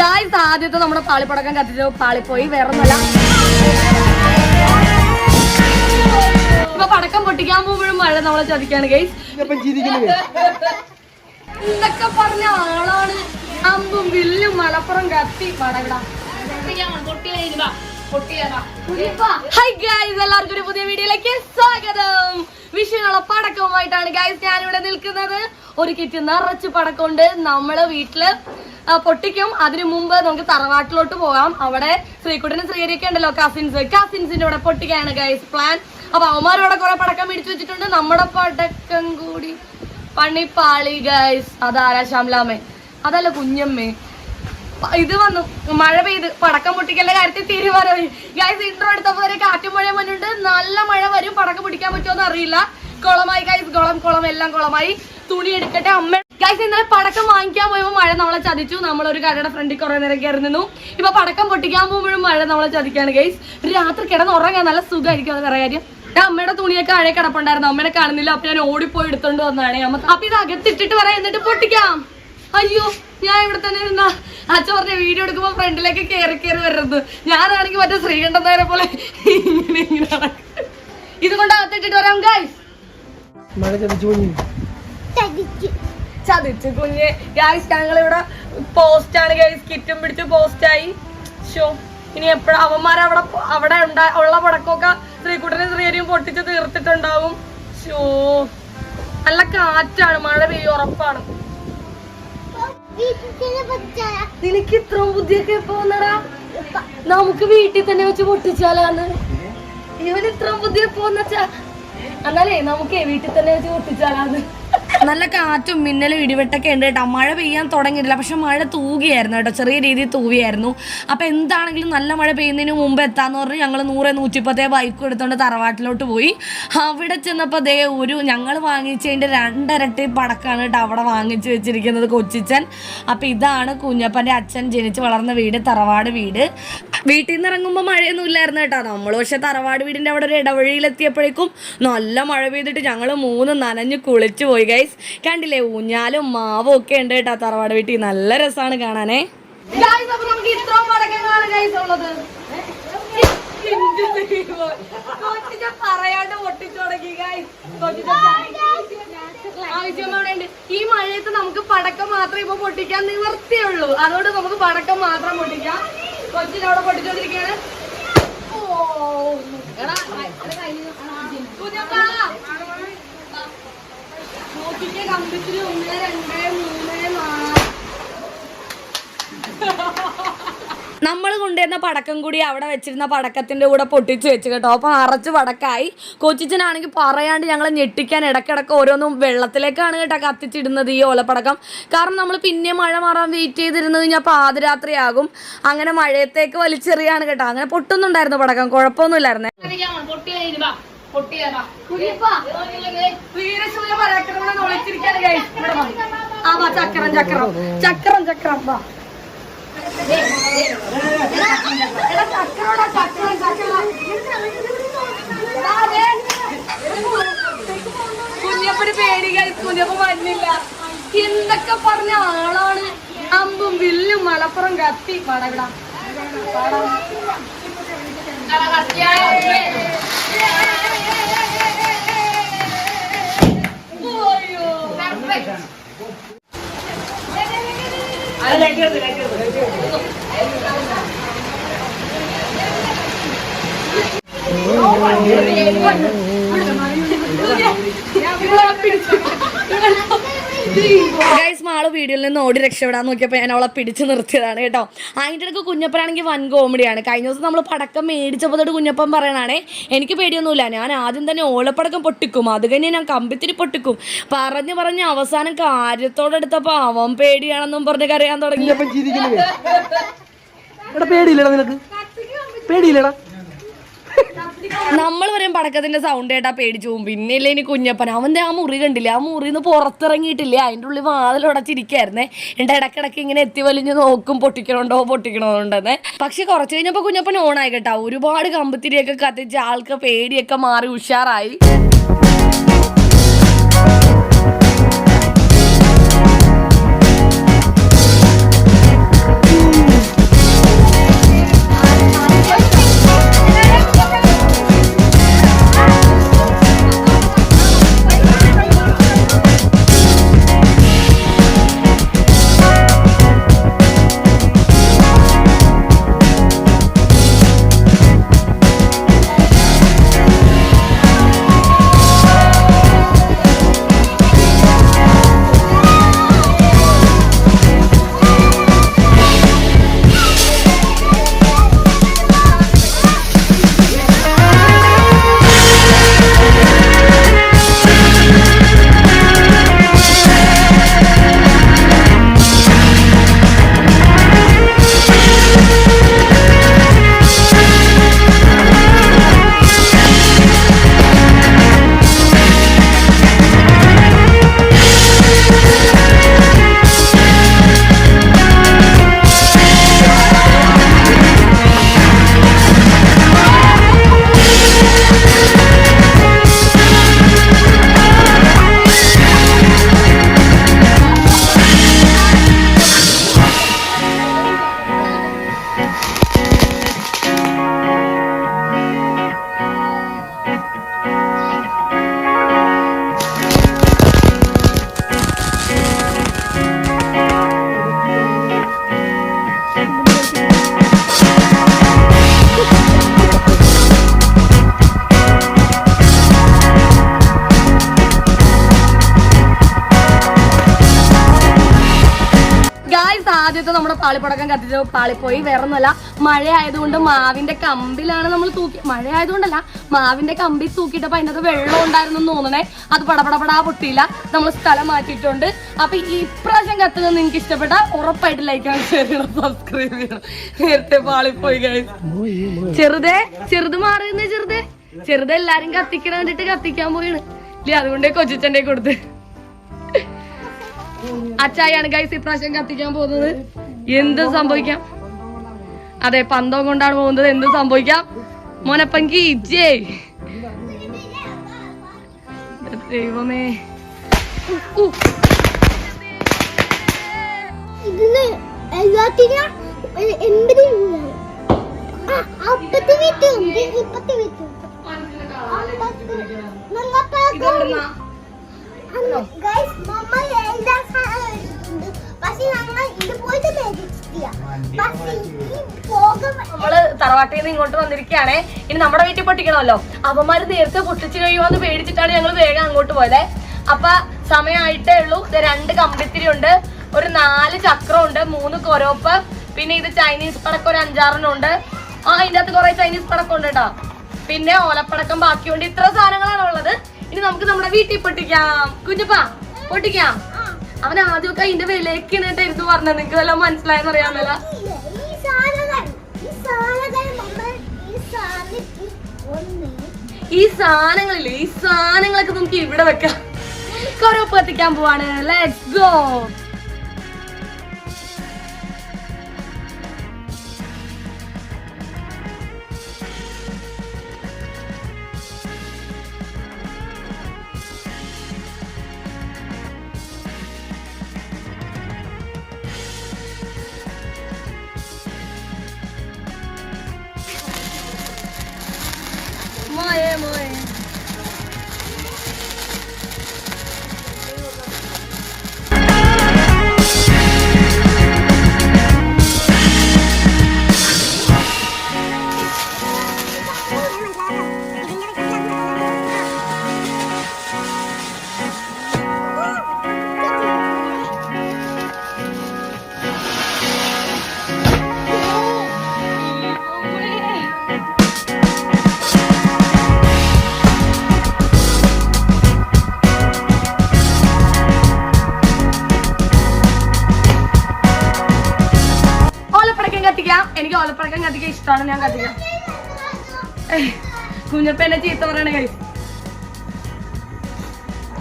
Guys ആദ്യത്തെ നമ്മുടെ പാളിപ്പടക്കം കത്തിച്ചു പാളിപ്പോയി വേറൊന്നുമല്ല. ഇപ്പൊ പടക്കം പൊട്ടിക്കാൻ പോകുമ്പോഴും മഴ നമ്മളെ ചതിക്കാണ് ഗൈസ് ഇതൊക്കെ പറഞ്ഞ ആളാണ്. അമ്പും വില്ലും മലപ്പുറം കത്തി. പടകട ഹായ് ഗൈസ് എല്ലാവർക്കും ഒരു പുതിയ വീഡിയോയിലേക്ക് സ്വാഗതം. വിഷുവിനുള്ള പടക്കവുമായിട്ടാണ് ഗൈസ് ഞാനിവിടെ ഇവിടെ നിൽക്കുന്നത്. ഒരു കിറ്റ് നിറച്ച് പടക്കമുണ്ട്. നമ്മൾ വീട്ടിൽ പൊട്ടിക്കും. അതിനു മുമ്പ് നമുക്ക് തറവാട്ടിലോട്ട് പോകാം. അവിടെ ശ്രീകുട്ടനും ശ്രീഹരിയൊക്കെ ഉണ്ടല്ലോ കസിൻസ് കസിൻസിന്റെ ഇവിടെ പൊട്ടിക്കാണ് ഗൈസ് പ്ലാൻ അപ്പൊ അവന്മാരവിടെ കുറെ പടക്കം പിടിച്ചു വെച്ചിട്ടുണ്ട്. നമ്മുടെ പടക്കം കൂടി. പണിപ്പാളി ഗൈസ് അതാരാ ശ്യാമലാമേ അതല്ല കുഞ്ഞമ്മേ. ഇത് വന്നു. മഴ പെയ്ത്. പടക്കം പൊട്ടിക്കലിന്റെ കാര്യത്തിൽ തീരുമാനമായി. ഗൈസ് ഇൻട്രോ എടുത്തപ്പോ വരെ കാറ്റും മഴയും വന്നിട്ടുണ്ട്. നല്ല മഴ വരും. പടക്കം പിടിക്കാൻ പറ്റുമോ അറിയില്ല. കുളമായി ഗൈസ് കുളം കുളം. എല്ലാം കുളമായി. തുണി എടുക്കട്ടെ. അമ്മ ഗൈസ് ഇന്നലെ പടക്കം വാങ്ങിക്കാൻ പോയപ്പോ മഴ നമ്മളെ ചതിച്ചു. നമ്മളൊരു കടയുടെ ഫ്രണ്ടിൽ കുറെ നേരം കയറി നിന്നു ഇപ്പൊ പടക്കം പൊട്ടിക്കാൻ പോകുമ്പോഴും മഴ നമ്മളെ ചതിക്കാണ് ഗൈസ് രാത്രി കിടന്ന് ഉറങ്ങാൻ നല്ല സുഖമായിരിക്കും അത് വേറെ കാര്യം ഞാൻ അമ്മയുടെ തുണിയൊക്കെ അഴ കിടപ്പുണ്ടായിരുന്നു. അമ്മനെ കാണുന്നില്ല. അപ്പൊ ഞാൻ ഓടിപ്പോയി എടുത്തോണ്ട് വന്നാണ് അമ്മ അപ്പൊ ഇത് അകത്തിട്ടിട്ട് വരാം എന്നിട്ട് പൊട്ടിക്കാം. അയ്യോ ഞാൻ ഇവിടെ തന്നെ നിന്നാ. അച്ഛൻ പറഞ്ഞ വീഡിയോ എടുക്കുമ്പോ ഫ്രണ്ടിലേക്ക് കയറി കയറി വരരുത്. ഞാനാണെങ്കിൽ മറ്റേ ശ്രീകണ്ഠൻ നേരെ പോലെ ഇങ്ങനെ ഇങ്ങനെ നടക്കും. ഇത് കൊണ്ട് അകത്തിട്ടിട്ട് വരാം ഗൈസ് മഴ ചതിച്ചു. ചതിച്ചു. കുഞ്ഞ് ഗൈസ് ഞങ്ങൾ ഇവിടെ പോസ്റ്റ് ആണ് ഗൈസ് കിറ്റും പിടിച്ച് പോസ്റ്റ് ആയി ഷോ ഇനി എപ്പോഴും അവന്മാർ അവിടെ അവിടെ ഉണ്ടാ ഉള്ള പടക്കമൊക്കെ ശ്രീകുട്ടനും ശ്രീഹരിയും പൊട്ടിച്ച് തീർത്തിട്ടുണ്ടാവും. ഷോ നല്ല കാറ്റാണ് മഴ പെയ്യും ഉറപ്പാണ്. നിനക്ക് ഇത്ര ബുദ്ധിയൊക്കെ പോന്നടാ നമുക്ക് വീട്ടിൽ തന്നെ വെച്ച് പൊട്ടിച്ചാലാന്ന്. ഇവന് ഇത്രയും ബുദ്ധി പോന്നച്ചാ എന്നാലേ നമുക്കേ വീട്ടിൽ തന്നെ വെച്ച് പൊട്ടിച്ചാലാന്ന്. നല്ല കാറ്റും മിന്നലും ഇടിവെട്ടൊക്കെ ഉണ്ട് കേട്ടോ. മഴ പെയ്യാൻ തുടങ്ങിയിട്ടില്ല. പക്ഷെ മഴ തൂകിയായിരുന്നു കേട്ടോ. ചെറിയ രീതിയിൽ തൂവിയായിരുന്നു അപ്പോൾ എന്താണെങ്കിലും നല്ല മഴ പെയ്യുന്നതിന് മുമ്പ് എത്താന്ന് പറഞ്ഞ് ഞങ്ങൾ നൂറ് നൂറ്റിപ്പത്തേ ബൈക്കും എടുത്തുകൊണ്ട് തറവാട്ടിലോട്ട് പോയി. അവിടെ ചെന്നപ്പോൾ ദേ ഒരു ഞങ്ങൾ വാങ്ങിച്ചതിന്റെ രണ്ടരട്ടി പടക്കാണ് കേട്ടോ അവിടെ വാങ്ങിച്ചു വെച്ചിരിക്കുന്നത് കൊച്ചിച്ചൻ അപ്പോൾ ഇതാണ് കുഞ്ഞപ്പന്റെ അച്ഛൻ ജനിച്ച് വളർന്ന വീട് തറവാട് വീട്. വീട്ടിൽ നിന്ന് ഇറങ്ങുമ്പോൾ മഴയൊന്നും ഇല്ലായിരുന്നു കേട്ടോ. നമ്മൾ പക്ഷേ തറവാട് വീടിന്റെ അവിടെ ഒരു ഇടവഴിയിലെത്തിയപ്പോഴേക്കും നല്ല മഴ പെയ്തിട്ട് ഞങ്ങൾ മൂന്ന് നനഞ്ഞ് കുളിച്ചു പോയി. ഗൈസ് കണ്ടില്ലേ? ഊഞ്ഞാലും മാവും ഒക്കെ ഉണ്ട് കേട്ടോ തറവാട് വീട്ടിൽ. നല്ല രസമാണ് കാണാനേ. തുടങ്ങി ആവശ്യമാണ് ഈ മഴയത്ത് നമുക്ക് പടക്കം മാത്രമേ ഇപ്പൊ പൊട്ടിക്കാൻ നിവർത്തിയുള്ളൂ അതുകൊണ്ട് നമുക്ക് പടക്കം മാത്രം പൊട്ടിക്കാം. കൊച്ചിനവിടെ പൊട്ടിച്ചോണ്ടിരിക്കുകയാണ് ഓ എടാ, കുഞ്ഞപ്പാ. കമ്പിച്ചിൽ ഒന്ന് രണ്ട് മൂന്ന് നാല്. നമ്മൾ കൊണ്ടുവരുന്ന പടക്കം കൂടി അവിടെ വെച്ചിരുന്ന പടക്കത്തിന്റെ കൂടെ പൊട്ടിച്ച് വെച്ച് കേട്ടോ. അപ്പൊ അറച്ച് പടക്കായി. കൊച്ചിച്ചനാണെങ്കിൽ പറയാണ്ട് ഞങ്ങൾ ഞെട്ടിക്കാൻ ഇടക്കിടക്ക് ഓരോന്നും വെള്ളത്തിലേക്കാണ് കേട്ടോ കത്തിച്ചിടുന്നത് ഈ ഓലപ്പടക്കം. കാരണം നമ്മൾ പിന്നെ മഴ മാറാൻ വെയിറ്റ് ചെയ്തിരുന്നത് ഞാൻ പാതിരാത്രിയാകും അങ്ങനെ മഴയത്തേക്ക് വലിച്ചെറിയാണ് കേട്ടോ. അങ്ങനെ പൊട്ടുന്നുണ്ടായിരുന്നു പടക്കം. കുഴപ്പമൊന്നുമില്ലായിരുന്നേ. വീരശൂര പരാക്രമണം ഒളിച്ചിരിക്കാണ്. ആ വാ ചക്രം ചക്രം. ചക്രം ചക്രം വാ. എടാ, ചക്രമെടാ, ചക്രം, ചക്രം. ആ, ദേ. കുഞ്ഞപ്പന് പേടി guys. കുഞ്ഞപ്പൻ വരുന്നില്ല എന്തൊക്കെ പറഞ്ഞ ആളാണ്? അമ്പും വില്ലും മലപ്പുറം കത്തി. പടകട ഗൈസ് മാൾ വീഡിയോയിൽ നിന്ന് ഓടി രക്ഷപ്പെടാൻ നോക്കിയപ്പോൾ ഞാൻ അവളെ പിടിച്ചു നിർത്തിയതാണ് കേട്ടോ. അതിന്റെ ഇടയ്ക്ക് കുഞ്ഞപ്പനാണെങ്കിൽ വൻ കോമഡിയാണ് കഴിഞ്ഞ ദിവസം നമ്മൾ പടക്കം മേടിച്ചപ്പോൾ കുഞ്ഞപ്പൻ പറയണാണേ എനിക്ക് പേടിയൊന്നുമില്ല. ഞാൻ ആദ്യം തന്നെ ഓലപ്പടക്കം പൊട്ടിക്കും. അത് കഴിഞ്ഞ് ഞാൻ കമ്പിത്തിരി പൊട്ടിക്കും. പറഞ്ഞ് പറഞ്ഞ് അവസാനം കാര്യത്തോടെ എടുത്തപ്പോൾ അവൻ പേടിയാണെന്നും പറഞ്ഞ് കരയാൻ തുടങ്ങി. പേടിയില്ലടാ നിനക്ക്. പേടിയില്ലടാ. നമ്മൾ പറയും പടക്കത്തിന്റെ സൗണ്ട് കേട്ടാ പേടിച്ചു പോകും പിന്നെ ഇല്ല ഇനി കുഞ്ഞപ്പൻ. അവന്റെ ആ മുറി കണ്ടില്ല? ആ മുറിന്ന് പുറത്തിറങ്ങിയിട്ടില്ലേ? അതിന്റെ ഉള്ളിൽ വാതിലുടച്ചിരിക്കായിരുന്നേ എന്റെ ഇടക്കിടക്ക് ഇങ്ങനെ എത്തി വലിഞ്ഞ് നോക്കും പൊട്ടിക്കണോണ്ടോ പൊട്ടിക്കണോണ്ടെന്ന് പക്ഷെ കുറച്ച് കഴിഞ്ഞപ്പോൾ കുഞ്ഞപ്പൻ ഓണായി കേട്ടാ. ഒരുപാട് കമ്പത്തിരിയൊക്കെ കത്തിച്ച് ആൾക്ക് പേടിയൊക്കെ മാറി ഉഷാറായി. പാളിപ്പടക്കം കത്തിച്ച് പാളിപ്പോയി. വേറെ ഒന്നുമല്ല മഴ ആയതുകൊണ്ട് മാവിന്റെ കമ്പിലാണ് നമ്മൾ തൂക്കി മഴ ആയതുകൊണ്ടല്ല മാവിന്റെ കമ്പി തൂക്കിയിട്ടപ്പോ അതിനകത്ത് വെള്ളം ഉണ്ടായിരുന്നു തോന്നണേ. അത് പടപടപടാ പൊട്ടിയില്ല. നമ്മൾ സ്ഥലം മാറ്റിയിട്ടുണ്ട്. അപ്പൊ ഈ ഇപ്രാവശ്യം കത്തുന്നത് നിങ്ങൾക്ക് ഇഷ്ടപ്പെട്ട ഉറപ്പായിട്ട് ലൈക്ക് ആണ് ഷെയർ ചെയ്യണം സബ്സ്ക്രൈബ് ചെയ്യണം. നേരത്തെ പാളിപ്പോയി മോയ് ചെറുതേ ചെറുത് മാറിയെന്ന് ചെറുതേ. ചെറുത് എല്ലാരും കത്തിക്കണ കണ്ടിട്ട് കത്തിക്കാൻ പോയാണ്. ഇല്ലേ അതുകൊണ്ടേ കൊച്ചിച്ചന്റെ കൊടുത്ത്. അച്ചായാണ് ഗൈസ് ഇപ്രാവശ്യം കത്തിക്കാൻ പോകുന്നത്. എന്ത് സംഭവിക്കാം? അതെ പന്തം കൊണ്ടാണ് പോകുന്നത്. എന്ത് സംഭവിക്കാം? മോനപ്പങ്കി ഇജേ ദൈവമേ. ഇതിന് എല്ലാത്തിനും എൺപത് അപ്പത്തി ഇപ്പത്തി? ഗൈസ് മമ്മ നമ്മൾ തറവാട്ടിൽ നിന്ന് ഇങ്ങോട്ട് വന്നിരിക്കുകയാണേ. ഇനി നമ്മുടെ വീട്ടിൽ പൊട്ടിക്കണമല്ലോ. അവന്മാര് നേരത്തെ പൊട്ടിച്ചു കഴിയുമോന്ന് പേടിച്ചിട്ടാണ് ഞങ്ങൾ വേഗം അങ്ങോട്ട് പോയത്. അപ്പൊ സമയമായിട്ടേ ഉള്ളൂ. രണ്ട് കമ്പിത്തിരി ഉണ്ട്. ഒരു നാല് ചക്രം ഉണ്ട്. മൂന്ന് കൊരോപ്പ് പിന്നെ ഇത് ചൈനീസ് പടക്കം ഒരു ഉണ്ട്. ആ അതിന്റെ അകത്ത് കുറെ ചൈനീസ് പടക്കം ഉണ്ട് കേട്ടോ. പിന്നെ ഓലപ്പടക്കം ബാക്കിയുണ്ട്. ഇത്ര സാധനങ്ങളാണ് ഉള്ളത്. ഇനി നമുക്ക് നമ്മുടെ വീട്ടിൽ പൊട്ടിക്കാം. കുഞ്ഞപ്പാ പൊട്ടിക്കാം. അവൻ ആദ്യമൊക്കെ അതിന്റെ വിലയൊക്കെ ഇരുന്ന് പറഞ്ഞത്? നിങ്ങൾക്ക് വല്ല മനസ്സിലായെന്ന് അറിയാമല്ല. ഈ സാധനങ്ങളില്ലേ ഈ സാധനങ്ങളൊക്കെ നമുക്ക് ഇവിടെ വെക്കാം. കൊറോപ്പ് എത്തിക്കാൻ പോവാണ്. Let's go Moje, moje. കത്തിക്കാം. എനിക്ക് ഓലപ്പടക്കം കത്തിക്കാൻ ഇഷ്ടമാണ്. ഞാൻ കത്തിക്കാം. കുഞ്ഞപ്പന്നെ കുഞ്ഞപ്പ എന്നെ ചീത്ത പറയണ കൈ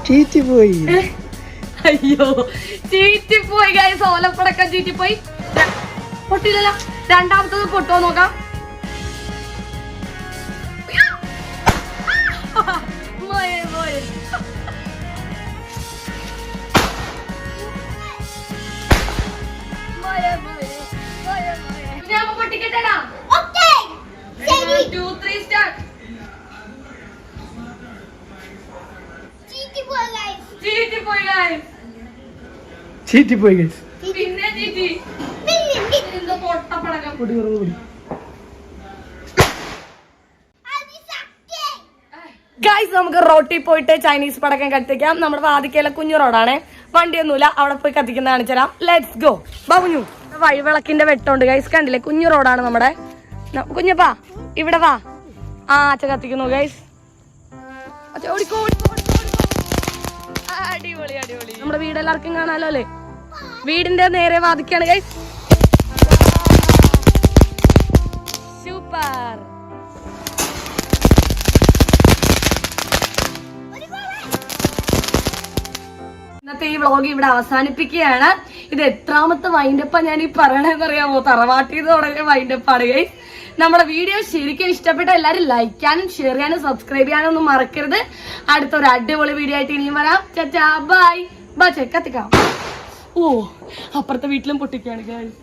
ചീറ്റി പോയി അയ്യോ ചീറ്റിപ്പോയി ഗൈസ് ഓലപ്പടക്കം ചീറ്റിപ്പോയി. പൊട്ടില്ലല്ലോ രണ്ടാമത്തത് പൊട്ടോ നോക്കാം. ചീറ്റി പോയി ഗൈസ് പിന്നെ ചീറ്റി. എന്തോ പൊട്ടപ്പടക്കം. പൊടി കുറവ് പൊടി. ഗൈസ് നമുക്ക് റോട്ടിൽ പോയിട്ട് ചൈനീസ് പടക്കം കത്തിക്കാം. നമ്മുടെ വാതിക്കയിലെ കുഞ്ഞു റോഡാണ്. വണ്ടിയൊന്നുമില്ല അവിടെ പോയി കത്തിക്കുന്ന കാണിച്ചുതരാം ലെറ്റ്സ് ഗോ ബാബുഞ്ഞു വഴിവിളക്കിന്റെ വെട്ടമുണ്ട് ഗൈസ് കണ്ടില്ലേ? കുഞ്ഞു റോഡാണ് നമ്മുടെ. കുഞ്ഞപ്പാ ഇവിടെ വാ. ആ അച്ഛ കത്തിക്കുന്നു ഗൈസ് അച്ഛ ഓടിക്കോ ഓടിക്കോ, അടിപൊളി അടിപൊളി. നമ്മുടെ വീട് എല്ലാവർക്കും കാണാലോ അല്ലേ? വീടിന്റെ നേരെ വാദിക്കാണ് ഗൈസ് സൂപ്പർ. ഇന്നത്തെ ഈ വ്ളോഗ് ഇവിടെ അവസാനിപ്പിക്കുകയാണ്. ഇത് എത്രാമത്തെ വൈൻഡപ്പാ ഞാൻ ഈ പറയണെന്ന് അറിയാമോ തറവാട്ടിൽ നിന്ന് തുടങ്ങിയ വൈൻഡപ്പാണ് ഗൈസ് നമ്മുടെ വീഡിയോ ശരിക്കും ഇഷ്ടപ്പെട്ട എല്ലാവരും ലൈക്ക് ചെയ്യാനും ഷെയർ ചെയ്യാനും സബ്സ്ക്രൈബ് ചെയ്യാനും ഒന്നും മറക്കരുത്. അടുത്തൊരു അടിപൊളി വീഡിയോ ആയിട്ട് ഇനിയും വരാം. ചാ ബൈ ബൈ ചെക്കത്തിക്കാം ഓ അപ്പുറത്തെ വീട്ടിലും പൊട്ടിക്കാണ് ഗൈസ്